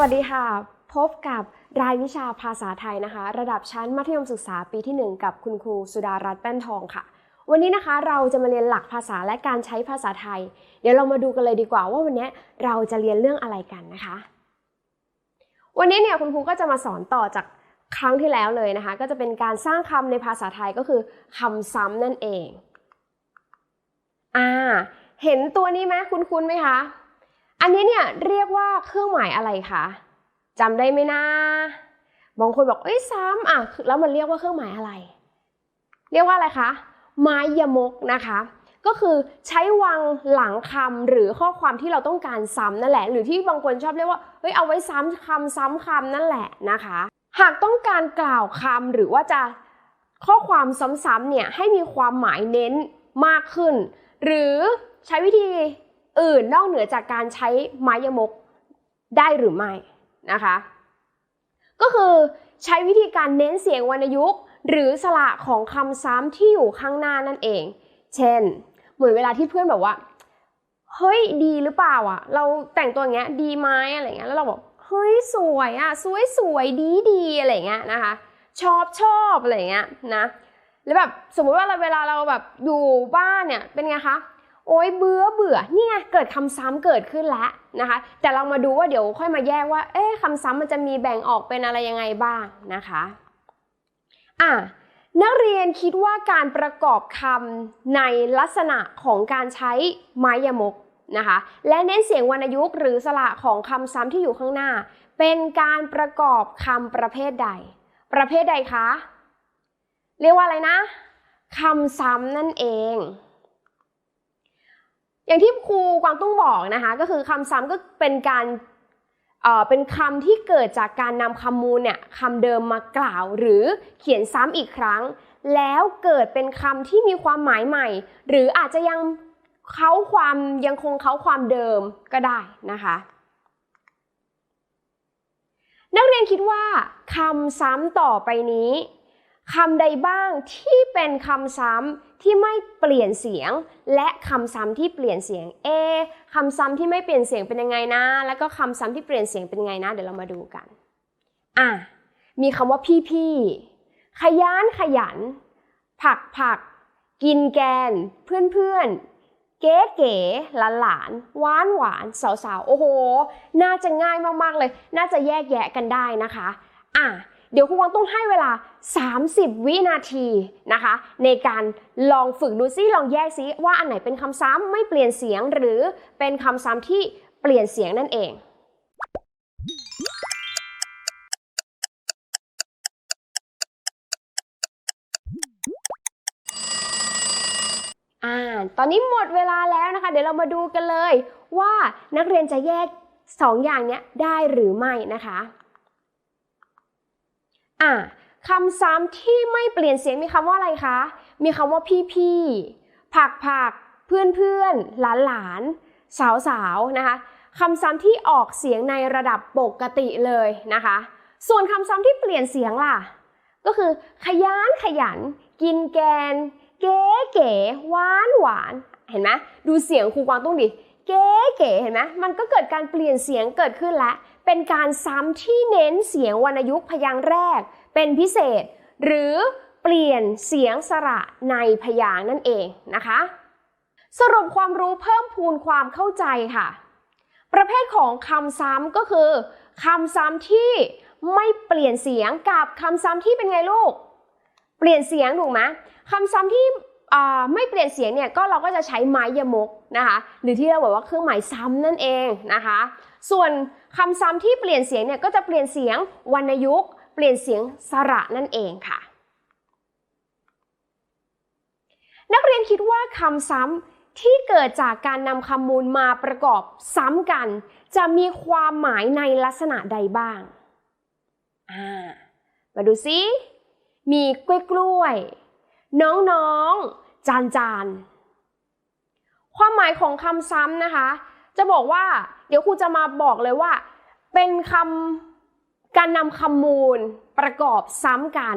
วัสดีค่ะ พบกับรายวิชาภาษาไทยนะคะ ระดับชั้นมัธยมศึกษาปีที่ 1 กับคุณครูสุดารัตน์แป้นทองค่ะ วันนี้นะคะเราจะมาเรียนหลักภาษาและการใช้ภาษาไทย เดี๋ยวเรามาดูกันเลยดีกว่าว่าวันนี้เราจะเรียนเรื่องอะไรกันนะคะ วันนี้เนี่ยคุณครูก็จะมาสอนต่อจากครั้งที่แล้วเลยนะคะ ก็จะเป็นการสร้างคำในภาษาไทยก็คือคำซ้ำนั่นเองอ่าเห็นตัวนี้ไหมคุ้นๆไหมคะ อันนี้เนี่ยเรียกว่าเครื่องหมายอะไรคะจำได้ไหมนะบางคนบอกเอ้ยซ้ำอะแล้วมันเรียกว่าเครื่องหมายอะไร เรียกว่าอะไรคะไม้ยมกนะคะ ก็คือใช้วางหลังคำหรือข้อความที่เราต้องการซ้ำนั่นแหละ หรือที่บางคนชอบเรียกว่าเฮ้ยเอาไว้ซ้ำคำซ้ำคำนั่นแหละนะคะ หากต้องการกล่าวคำหรือว่าจะข้อความซ้ำๆเนี่ยให้มีความหมายเน้นมากขึ้น หรือใช้วิธี อื่นนอกเหนือจากการใช้ไม้ยมกได้หรือไม่นะคะ ก็คือใช้วิธีการเน้นเสียงวรรณยุกต์ หรือสระของคำซ้ำที่อยู่ข้างหน้านั่นเอง เช่น เหมือนเวลาที่เพื่อนแบอกว่า เฮ้ยดีหรือเปล่าอะเราแต่งตัวอย่างเงี้ยดีไหมอะไรเงี้ยแล้วเราบอกเฮ้ยสวยอะสวยสวยดีดีอะไรเงี้ยนะคะ ชอบชอบอะไรเงี้ยนะแล้วแบบสมมุติว่าเราเวลาเราแบบอยู่บ้านเนี่ยเป็นไงคะ โอ๊ยเบื่อเบื่อนี่ไงเกิดคำซ้ำเกิดขึ้นแล้วนะคะ แต่เรามาดูว่าเดี๋ยวค่อยมาแยกว่า เอ๊ะคำซ้ำมันจะมีแบ่งออกเป็นอะไรยังไงบ้างนะคะอะนักเรียนคิดว่าการประกอบคำในลักษณะของการใช้ไม้ยมกนะคะ และเน้นเสียงวรรณยุกต์หรือสระของคำซ้ำที่อยู่ข้างหน้า เป็นการประกอบคำประเภทใด ประเภทใดคะ เรียกว่าอะไรนะคำซ้ำนั่นเอง อย่างที่ครูกวางตุ้งบอกนะคะก็คือคำซ้ำก็เป็นการเอ่อเป็นคำที่เกิดจากการนำคำมูลเนี่ยคำเดิมมากล่าว หรือเขียนซ้ำอีกครั้ง แล้วเกิดเป็นคำที่มีความหมายใหม่ หรืออาจจะยังเขาความยังคงเขาความเดิมก็ได้นะคะนักเรียนคิดว่าคำซ้ำต่อไปนี้ คำใดบ้างที่เป็นคำซ้ำที่ไม่เปลี่ยนเสียง และคำซ้ำที่เปลี่ยนเสียง เอคำซ้ำที่ไม่เปลี่ยนเสียงเป็นยังไงนะ แล้วก็คำซ้ำที่เปลี่ยนเสียงเป็นยังไงนะ เดี๋ยวเรามาดูกัน อะ มีคำว่าพี่พี่ขยันขยัน ผักผัก กินแกน เพื่อนเพื่อนเก๋เก๋หลานหลานหวานหวานสาวสาวโอ้โห น่าจะง่ายมากๆเลย น่าจะแยกแยะกันได้นะคะ อะ เดี๋ยวครูวังต้องให้เวลา 30 วินาทีนะคะ ในการลองฝึกดูซิลองแยกซิว่าอันไหนเป็นคำซ้ำไม่เปลี่ยนเสียงหรือเป็นคำซ้ำที่เปลี่ยนเสียงนั่นเองอ่าตอนนี้หมดเวลาแล้วนะคะ เดี๋ยวเรามาดูกันเลย ว่านักเรียนจะแยกสองอย่างนี้ได้หรือไม่นะคะ อะคำซ้ำที่ไม่เปลี่ยนเสียงมีคำว่าอะไรคะ มีคำว่าพี่พี่ผักผักเพื่อนเพื่อนหลานหลานสาวสาวนะคะคำซ้ำที่ออกเสียงในระดับปกติเลยนะคะ ส่วนคำซ้ำที่เปลี่ยนเสียงล่ะ ก็คือ ขยันขยัน กินแกน เก๋เก๋หวานหวานเห็นไหมดูเสียงครูกวางตุ้งดิเก๋เก๋เห็นไหมมันก็เกิดการเปลี่ยนเสียงเกิดขึ้นแล้ว เป็นการซ้ำที่เน้นเสียงวรรณยุกต์พยางค์แรก เป็นพิเศษ หรือเปลี่ยนเสียงสระในพยางค์นั่นเองนะคะ สรุปความรู้เพิ่มพูนความเข้าใจค่ะ ประเภทของคำซ้ำก็คือคำซ้ำที่ไม่เปลี่ยนเสียงกับคำซ้ำที่เป็นไงลูก เปลี่ยนเสียงถูกไหมคำซ้ำที่ไม่เปลี่ยนเสียงเนี่ยก็เราก็จะใช้ไม้ยมกนะคะ หรือที่เราบอกว่าเครื่องหมายซ้ำนั่นเองนะคะ ส่วน คำซ้ำที่เปลี่ยนเสียงเนี่ยก็จะเปลี่ยนเสียงวรรณยุกต์เปลี่ยนเสียงสระนั่นเองค่ะ นักเรียนคิดว่าคำซ้ำที่เกิดจากการนำคำมูลมาประกอบซ้ำกัน จะมีความหมายในลักษณะใดบ้างอ่ามาดูซิ มีกล้วยกล้วย น้องน้องจานจานความหมายของคำซ้ำนะคะ จะบอกว่า เดี๋ยวครูจะมาบอกเลยว่า เป็นคำการนำคำมูลประกอบซ้ำกัน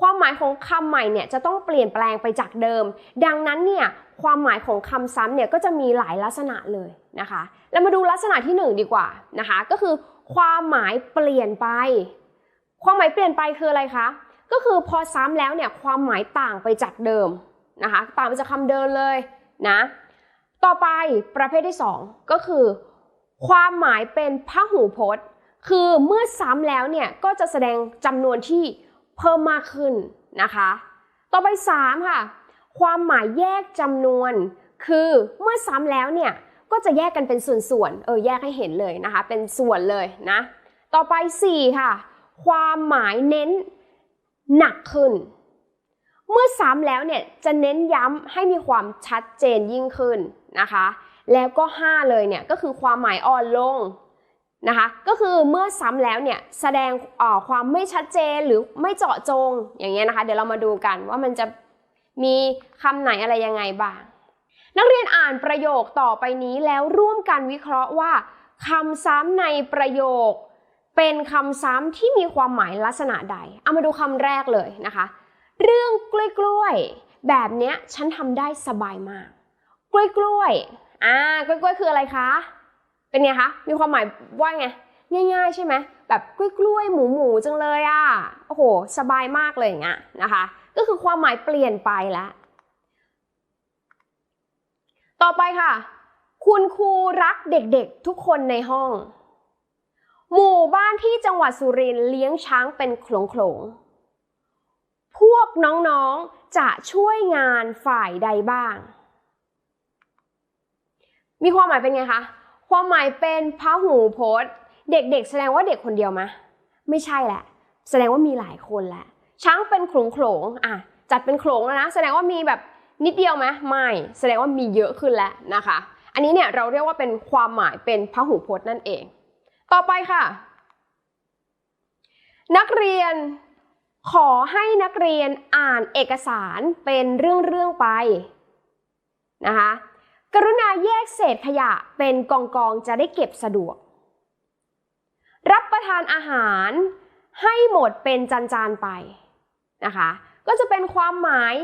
ความหมายของคำใหม่เนี่ยจะต้องเปลี่ยนแปลงไปจากเดิม ดังนั้นเนี่ยความหมายของคำซ้ำเนี่ยก็จะมีหลายลักษณะเลยนะคะ แล้วมาดูลักษณะที่หนึ่งดีกว่านะคะ ก็คือความหมายเปลี่ยนไป ความหมายเปลี่ยนไปคืออะไรคะ ก็คือพอซ้ำแล้วเนี่ยความหมายต่างไปจากเดิมนะคะ ต่างไปจากคำเดิมเลยนะ ต่อไปประเภทที่ 2 ก็คือ ความหมายเป็นพหูพจน์ คือเมื่อซ้ำแล้วเนี่ยก็จะแสดงจำนวนที่เพิ่มมากขึ้นนะคะ ต่อไป 3 ค่ะ ความหมายแยกจำนวน คือเมื่อซ้ำแล้วเนี่ยก็จะแยกกันเป็นส่วนๆ เออแยกให้เห็นเลยนะคะ เป็นส่วนเลยนะ ต่อไป 4 ค่ะ ความหมายเน้นหนักขึ้น เมื่อซ้ำแล้วเนี่ยจะเน้นย้ำให้มีความชัดเจนยิ่งขึ้น นะคะ แล้วก็ 5 เลยเนี่ยก็คือความหมายอ่อนลงนะคะ ก็คือเมื่อซ้ำแล้วเนี่ยแสดงความไม่ชัดเจนหรือไม่เจาะจงอย่างเงี้ยนะคะ เดี๋ยวเรามาดูกันว่ามันจะมีคำไหนอะไรยังไงบ้าง นักเรียนอ่านประโยคต่อไปนี้แล้วร่วมกันวิเคราะห์ว่าคำซ้ำในประโยค เป็นคำซ้ำที่มีความหมายลักษณะใด เอามาดูคำแรกเลยนะคะ เรื่องกล้วยกล้วยๆแบบเนี้ยฉันทำได้สบายมาก กล้วยกล้วยอ่ากล้วยกล้วยคืออะไรคะ เป็นไงคะ มีความหมายว่าไง ง่ายๆใช่ไหมแบบกล้วยกล้วยหมูหมูจังเลยอะ่ะ โอ้โห สบายมากเลยอย่างเงี้ยนะคะ ก็คือความหมายเปลี่ยนไปแล้วต่อไปค่ะ คุณครูรักเด็กๆทุกคนในห้อง หมู่บ้านที่จังหวัดสุรินทร์เลี้ยงช้างเป็นโขลงๆพวกน้องๆจะช่วยงานฝ่ายใดบ้าง มีความหมายเป็นไงคะ ความหมายเป็นพหูพจน์ เด็กๆ แสดงว่าเด็กคนเดียวมะ ไม่ใช่แหละ แสดงว่ามีหลายคนแหละ ช้างเป็นโขลงโขลงอะ จัดเป็นโขลงแล้วนะ แสดงว่ามีแบบนิดเดียวไหมไม่ แสดงว่ามีเยอะขึ้นแล้วนะคะ อันนี้เนี่ยเราเรียกว่าเป็นความหมายเป็นพหูพจน์นั่นเอง ต่อไปค่ะ นักเรียนขอให้นักเรียนอ่านเอกสารเป็นเรื่องๆไปนะคะ กรุณาแยกเศษขยะเป็นกองกองๆจะได้เก็บสะดวก รับประทานอาหารให้หมดเป็นจานๆไปนะคะ ก็จะเป็นความหมาย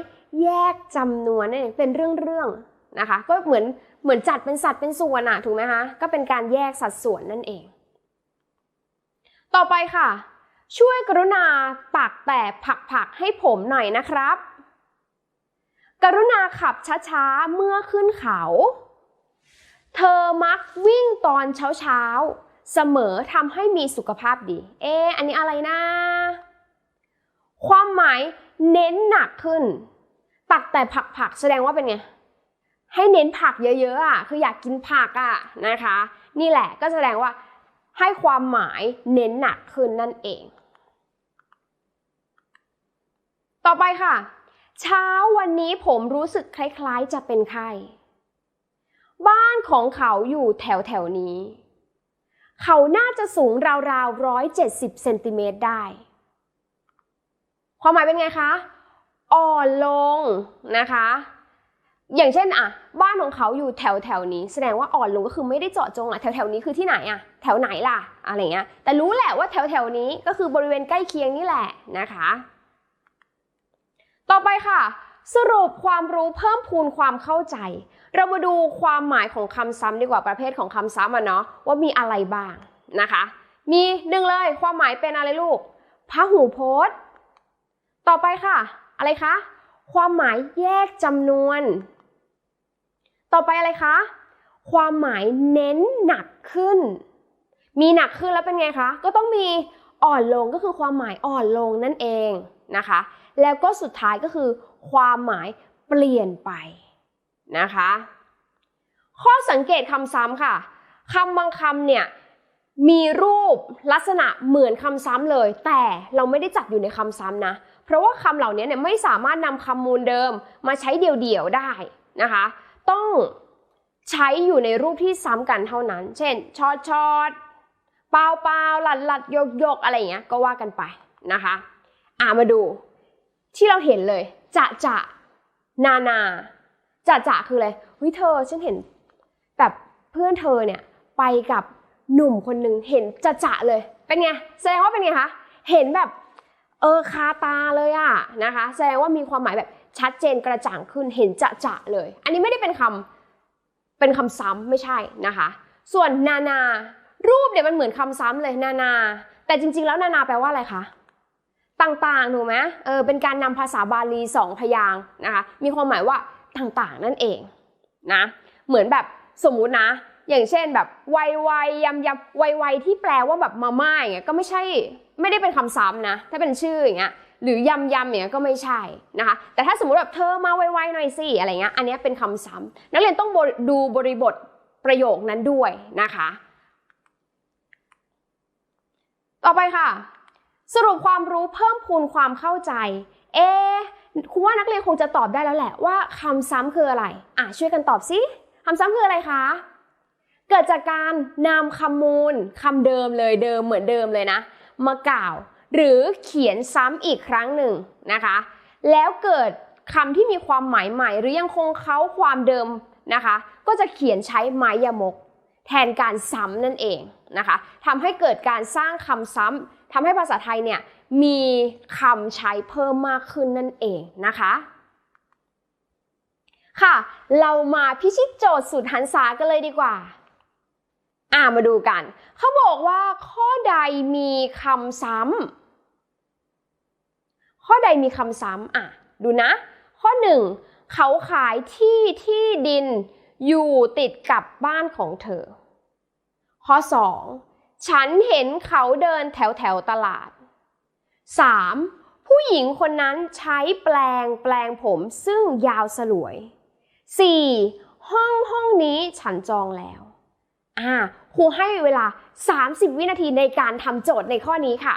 แยกจำนวนนั่เป็นเรื่องๆนะคะ ก็เหมือนเหมือนจัดเป็นสัดเป็นส่วนอะถูกไหมคะ ก็เป็นการแยกสัดส่วนนั่นเอง ต่อไปค่ะ ช่วยกรุณาตักแต่ผักๆให้ผมหน่อยนะครับ กรุณาขับช้าๆ เมื่อขึ้นเขา เธอมักวิ่งตอนเช้าๆ เสมอทำให้มีสุขภาพดี เอ๊อันนี้อะไรนะ ความหมายเน้นหนักขึ้น ตักแต่ผักๆ แสดงว่าเป็นไง ให้เน้นผักเยอะๆอะ คืออยากกินผักอะนะคะ นี่แหละก็แสดงว่าให้ความหมายเน้นหนักขึ้นนั่นเอง ต่อไปค่ะ เช้าวันนี้ผมรู้สึกคล้ายๆจะเป็นไข้ บ้านของเขาอยู่แถวแถวๆนี้ เขาน่าจะสูงราวๆร้อยเจ็ดสิบเซนติเมตรได้ ความหมายเป็นไงคะ อ่อนลงนะคะ อย่างเช่นอะบ้านของเขาอยู่แถวแถวๆนี้ แสดงว่าอ่อนลงก็คือไม่ได้เจาะจงอะแถวแถวๆนี้คือที่ไหนอะแถวไหนล่ะอะไรเงี้ย แต่รู้แหละว่าแถวแถวๆนี้ก็คือบริเวณใกล้เคียงนี่แหละนะคะ ต่อไปค่ะ สรุปความรู้เพิ่มพูนความเข้าใจ เรามาดูความหมายของคำซ้ำดีกว่าประเภทของคำซ้ำอะเนาะว่ามีอะไรบ้างนะคะ มีหนึ่งเลยความหมายเป็นอะไรลูกพหูพจน์ ต่อไปค่ะ อะไรคะ ความหมายแยกจำนวน ต่อไปอะไรคะ ความหมายเน้นหนักขึ้น มีหนักขึ้นแล้วเป็นไงคะ ก็ต้องมีอ่อนลงก็คือความหมายอ่อนลงนั่นเองนะคะ แล้วก็สุดท้ายก็คือ ความหมายเปลี่ยนไปนะคะ ข้อสังเกตคำซ้ำค่ะคำบางคำเนี่ยมีรูปลักษณะเหมือนคำซ้ำเลย แต่เราไม่ได้จัดอยู่ในคำซ้ำนะ เพราะว่าคำเหล่านี้เนี่ยไม่สามารถนำคำมูลเดิมมาใช้เดี่ยวๆได้นะคะ ต้องใช้อยู่ในรูปที่ซ้ำกันเท่านั้น เช่นชอดชอดเปล่าเปล่าหลัดหลัดยกยกอะไรอย่างเงี้ยก็ว่ากันไปนะคะ อ่ามาดู ที่เราเห็นเลย จะจะนานา จะจะคืออะไรเฮ้ยเธอฉันเห็นแบบเพื่อนเธอเนี่ยไปกับหนุ่มคนหนึ่งเห็นจะจะเลย เป็นไงแสดงว่าเป็นไงคะเห็นแบบเออคาตาเลยอะนะคะ แสดงว่ามีความหมายแบบชัดเจนกระจ่างขึ้นเห็นจะจะเลย อันนี้ไม่ได้เป็นคำเป็นคำซ้ำไม่ใช่นะคะ ส่วนนานา รูปเนี่ยมันเหมือนคำซ้ำเลยนานา แต่จริง ๆ แล้วนานาแปลว่าอะไรคะ ต่างๆ ถูกไหมเออ เป็นการนำภาษาบาลีสองพยางนะคะ มีความหมายว่าต่างๆ นั่นเองนะ เหมือนแบบสมมุตินะ อย่างเช่นแบบไวไวยำยำไวไวที่แปลว่าแบบมาม่าอย่างเงี้ย ก็ไม่ใช่ ไม่ได้เป็นคำซ้ำนะ ถ้าเป็นชื่ออย่างเงี้ย หรือยำยำอย่างเงี้ยก็ไม่ใช่นะคะ แต่ถ้าสมมติแบบเธอมาไวๆหน่อยสิ อะไรเงี้ย อันนี้เป็นคำซ้ำนักเรียนต้องดูบริบทประโยคนั้นด้วยนะคะ ต่อไปค่ะ สรุปความรู้เพิ่มพูนความเข้าใจ เอะคุณว่านักเรียนคงจะตอบได้แล้วแหละว่าคำซ้ำคืออะไร อะช่วยกันตอบสิคำซ้ำคืออะไรคะ เกิดจากการนำคำมูลคำเดิมเลยเดิมเหมือนเดิมเลยนะ มากล่าว หรือเขียนซ้ำอีกครั้งหนึ่งนะคะ แล้วเกิดคำที่มีความหมายใหม่ หรือยังคงเขาความเดิมนะคะ ก็จะเขียนใช้ไม้ยมก แทนการซ้ำนั่นเองนะคะทำให้เกิดการสร้างคำซ้ำ ทำให้ภาษาไทยเนี่ยมีคำใช้เพิ่มมากขึ้นนั่นเองนะคะ ค่ะ เรามาพิชิตโจทย์สุดหันษากันเลยดีกว่า อ่ามาดูกัน เขาบอกว่าข้อใดมีคำซ้ำข้อใดมีคำซ้ำอะ ดูนะ ข้อหนึ่งเขาขายที่ที่ดินอยู่ติดกับบ้านของเธอ ข้อ 2. ฉันเห็นเขาเดินแถวแถวตลาด 3. ผู้หญิงคนนั้นใช้แปลงแปลงผมซึ่งยาวสลวย 4. ห้องห้องนี้ฉันจองแล้วอ่าครูให้เวลา 30 วินาทีในการทำโจทย์ในข้อนี้ค่ะ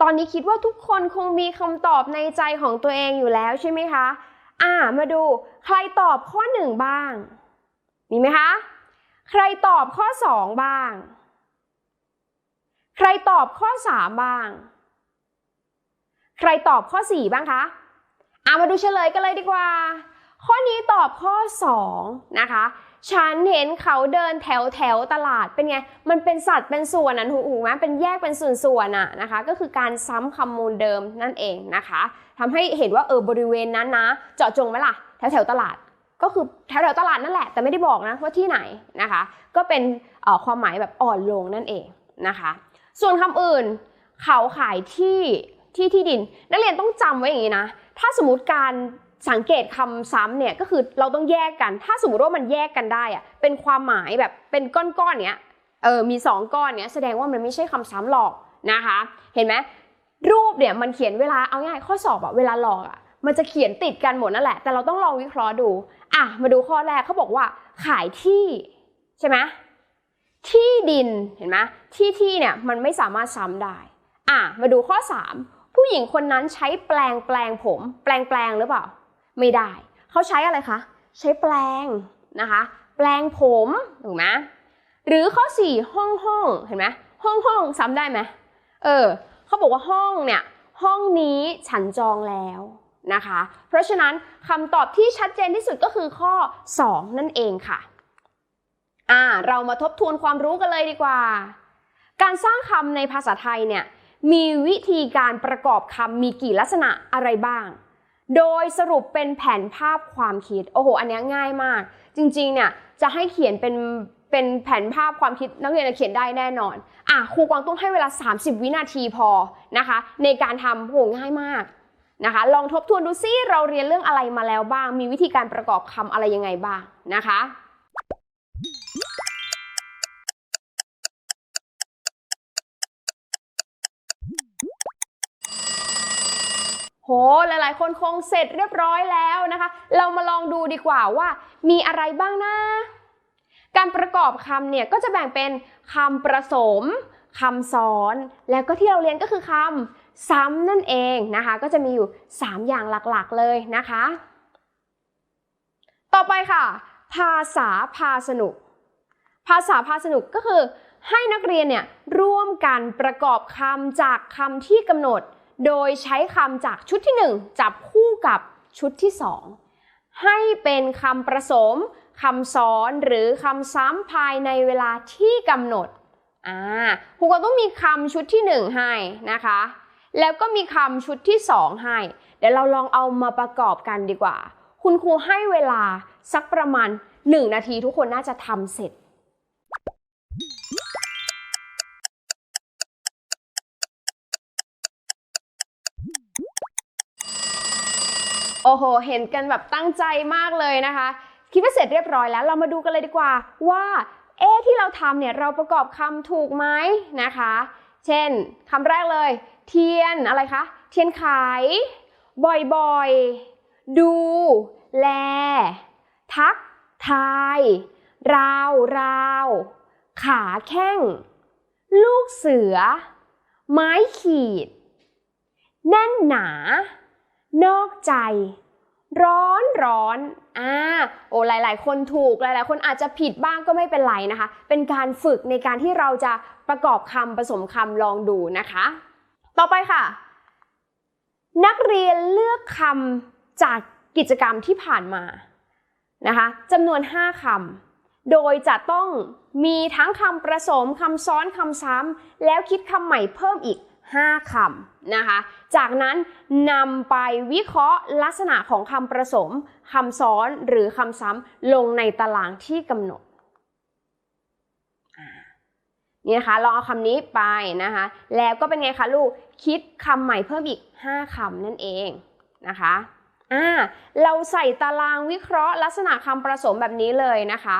ตอนนี้คิดว่าทุกคนคงมีคำตอบในใจของตัวเองอยู่แล้วใช่ไหมคะ อ่า มาดูใครตอบข้อหนึ่งบ้าง มีไหมคะ ใครตอบข้อสองบ้าง ใครตอบข้อสามบ้าง ใครตอบข้อสี่บ้างคะ อ่ามาดูเฉลยกันเลยดีกว่า ข้อนี้ตอบข้อสองนะคะ ฉันเห็นเขาเดินแถวแถวตลาดเป็นไง มันเป็นสัตว์เป็นส่วนอะถูกถูกไหมเป็นแยกเป็นส่วนๆอะนะคะ ก็คือการซ้ำคำมูลเดิมนั่นเองนะคะทำให้เห็นว่าเออบริเวณนั้นนะ เจาะจงไหมล่ะแถวแถวตลาด ก็คือแถวแถวตลาดนั่นแหละ แต่ไม่ได้บอกนะว่าที่ไหนนะคะ ก็เป็นเอ่อความหมายแบบอ่อนลงนั่นเองนะคะ ส่วนคำอื่น เขาขายที่ที่ที่ดิน นักเรียนต้องจำไว้อย่างนี้นะ ถ้าสมมติการ สังเกตคำซ้ำเนี่ยก็คือเราต้องแยกกัน ถ้าสมมติว่ามันแยกกันได้อะเป็นความหมายแบบเป็นก้อนๆเนี้ยเออมีสองก้อนเนี้ยแสดงว่ามันไม่ใช่คำซ้ำหรอกนะคะ เห็นไหมรูปเนี่ยมันเขียนเวลาเอาง่ายข้อสอบอะเวลาหลอกอะมันจะเขียนติดกันหมดนั่นแหละ แต่เราต้องลองวิเคราะห์ดูอะมาดูข้อแรกเขาบอกว่า ขายที่ใช่ไหมที่ดินเห็นไหมที่ที่เนี่ยมันไม่สามารถซ้ำได้อะมาดูข้อ 3 ผู้หญิงคนนั้นใช้แปลงแปลงผม แปลงแปลงหรือเปล่า ไม่ได้ เขาใช้อะไรคะ ใช้แปลงนะคะ แปลงผมถูกไหมหรือข้อ 4 ห้องห้องเห็นไหมห้องห้องซ้ำได้ไหมเออเขาบอกว่าห้องเนี่ยห้องนี้ฉันจองแล้วนะคะ เพราะฉะนั้นคำตอบที่ชัดเจนที่สุดก็คือข้อ 2 นั่นเองค่ะอ่าเรามาทบทวนความรู้กันเลยดีกว่า การสร้างคำในภาษาไทยเนี่ยมีวิธีการประกอบคำมีกี่ลักษณะอะไรบ้าง โดยสรุปเป็นแผนภาพความคิด โอ้โห อันนี้ง่ายมาก จริง ๆ เนี่ย จะให้เขียนเป็นเป็นแผนภาพความคิดนักเรียนจะเขียนได้แน่นอน อะครูกวางต้องให้เวลา 30 วินาทีพอนะคะ ในการทำโหง่ายมากนะคะ ลองทบทวนดูซิเราเรียนเรื่องอะไรมาแล้วบ้าง มีวิธีการประกอบคำอะไรยังไงบ้างนะคะ โห หลายๆ คนคงเสร็จเรียบร้อยแล้วนะคะ เรามาลองดูดีกว่าว่า มีอะไรบ้างนะ การประกอบคำเนี่ยก็จะแบ่งเป็นคำประสมคำซ้อน แล้วก็ที่เราเรียนก็คือคำซ้ำนั่นเองนะคะ ก็จะมีอยู่ 3 อย่างหลักๆเลยนะคะ ต่อไปค่ะ ภาษาพาสนุก ภาษาพาสนุกก็คือให้นักเรียนเนี่ยร่วมกันประกอบคำจากคำที่กำหนด โดยใช้คำจากชุดที่ 1 จับคู่กับชุดที่ 2 ให้เป็นคำประสมคำซ้อนหรือคำซ้ำภายในเวลาที่กำหนดอ่าครูก็ต้องมีคำชุดที่ 1 ให้นะคะ แล้วก็มีคำชุดที่ 2 ให้ เดี๋ยวเราลองเอามาประกอบกันดีกว่า คุณครูให้เวลาสักประมาณ 1 นาทีทุกคนน่าจะทำเสร็จ โอ้โห เห็นกันแบบตั้งใจมากเลยนะคะ คิดว่าเสร็จเรียบร้อยแล้วเรามาดูกันเลยดีกว่าว่าเอ๊ะที่เราทำเนี่ยเราประกอบคำถูกไหมนะคะ เช่นคำแรกเลย เทียนอะไรคะ เทียนไขบ่อยๆ ดู แล ทัก ทาย ราวราวขาแข้ง ลูกเสือ ไม้ขีด แน่นหนา นอกใจ ร้อนร้อนอ่าโอ้หลาย ๆ คนถูกหลาย ๆ คนอาจจะผิดบ้างก็ไม่เป็นไรนะคะ เป็นการฝึกในการที่เราจะประกอบคำผสมคำลองดูนะคะ ต่อไปค่ะ นักเรียนเลือกคำจากกิจกรรมที่ผ่านมานะคะจำนวน 5คำโดยจะต้องมีทั้งคำประสมคำซ้อนคำซ้ำแล้วคิดคำใหม่เพิ่มอีก 5 คำนะคะ จากนั้นนำไปวิเคราะห์ลักษณะของคำประสมคำซ้อนหรือคำซ้ำลงในตารางที่กำหนดอ่านี่นะคะลองเอาคำนี้ไปนะคะ แล้วก็เป็นไงคะลูกคิดคำใหม่เพิ่มอีก 5 คำนั่นเองนะคะอ่าเราใส่ตารางวิเคราะห์ลักษณะคำประสมแบบนี้เลยนะคะ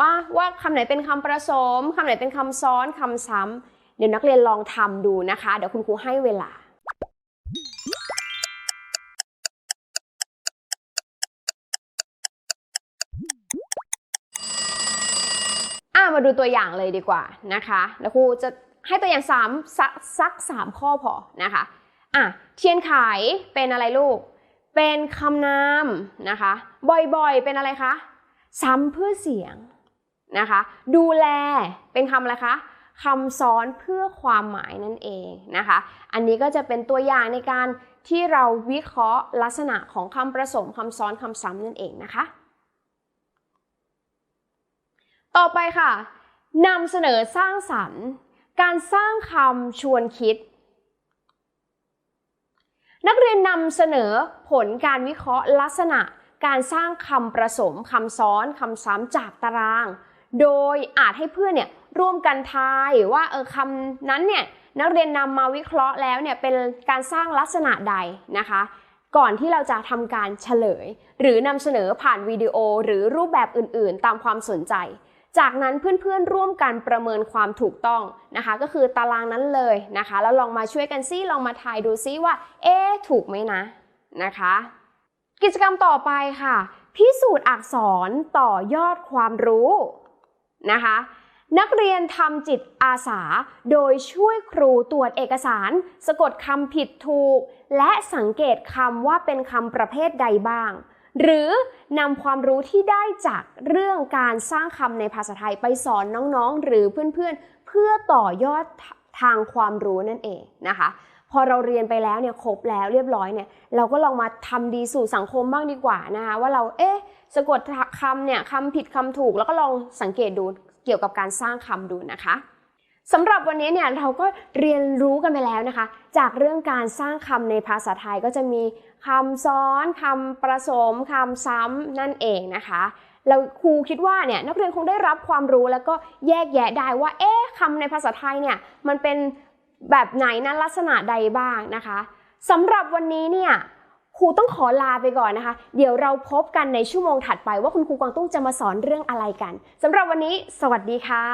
อ่าว่าคำไหนเป็นคำประสมคำไหนเป็นคำซ้อนคำซ้ำ เดี๋ยวนักเรียนลองทำดูนะคะ เดี๋ยวคุณครูให้เวลาอะมาดูตัวอย่างเลยดีกว่านะคะแล้วครูจะให้ตัวอย่างสามสักสักสามข้อพอนะคะอะเทียนไขเป็นอะไรลูก เป็นคำนามนะคะ บ่อยๆ เป็นอะไรคะ ซ้ำเพื่อเสียงนะคะ ดูแลเป็นคำอะไรคะ คำซ้อนเพื่อความหมายนั่นเองนะคะ อันนี้ก็จะเป็นตัวอย่างในการที่เราวิเคราะห์ลักษณะของคำผสมคำซ้อนคำซ้ำนั่นเองนะคะ ต่อไปค่ะนำเสนอสร้างสรรค์ การสร้างคำชวนคิด นักเรียนนำเสนอผลการวิเคราะห์ลักษณะการสร้างคำประสมคำซ้อนคำซ้ำจากตาราง โดยอาจให้เพื่อนเนี่ย ร่วมกันทายว่าเออคำนั้นเนี่ยนักเรียนนำมาวิเคราะห์แล้วเนี่ยเป็นการสร้างลักษณะใดนะคะ ก่อนที่เราจะทำการเฉลย หรือนำเสนอผ่านวิดีโอหรือรูปแบบอื่นๆ ตามความสนใจ จากนั้นเพื่อนๆร่วมกันประเมินความถูกต้องนะคะ ก็คือตารางนั้นเลยนะคะ แล้วลองมาช่วยกันซิลองมาทายดูซิว่า เอ๊ถูกไหมนะนะคะ กิจกรรมต่อไปค่ะ พิสูจน์อักษรต่อยอดความรู้นะคะ นักเรียนทำจิตอาสา โดยช่วยครูตรวจเอกสาร สะกดคำผิดถูก และสังเกตคำว่าเป็นคำประเภทใดบ้าง หรือนำความรู้ที่ได้จากเรื่องการสร้างคำในภาษาไทยไปสอนน้องๆ หรือเพื่อนๆ เพื่อต่อยอดทางความรู้นั่นเองนะคะ พอเราเรียนไปแล้วเนี่ยครบแล้วเรียบร้อยเนี่ยเราก็ลองมาทำดีสู่สังคมบ้างดีกว่านะคะว่าเราเอ๊ะสะกดคำเนี่ยคำผิดคำถูก แล้วก็ลองสังเกตดูเกี่ยวกับการสร้างคำดูนะคะสำหรับวันนี้เนี่ยเราก็เรียนรู้กันไปแล้วนะคะ จากเรื่องการสร้างคำในภาษาไทยก็จะมีคำซ้อนคำประสมคำซ้ำนั่นเองนะคะเราครูคิดว่าเนี่ยนักเรียนคงได้รับความรู้แล้วก็แยกแยะได้ว่า เอ๊ะคำในภาษาไทยเนี่ยมันเป็นแบบไหนนั้นลักษณะใดบ้างนะคะสำหรับวันนี้เนี่ย ครูต้องขอลาไปก่อนนะคะ เดี๋ยวเราพบกันในชั่วโมงถัดไปว่าคุณครูกวางตุ้งจะมาสอนเรื่องอะไรกันสำหรับวันนี้ สวัสดีค่ะ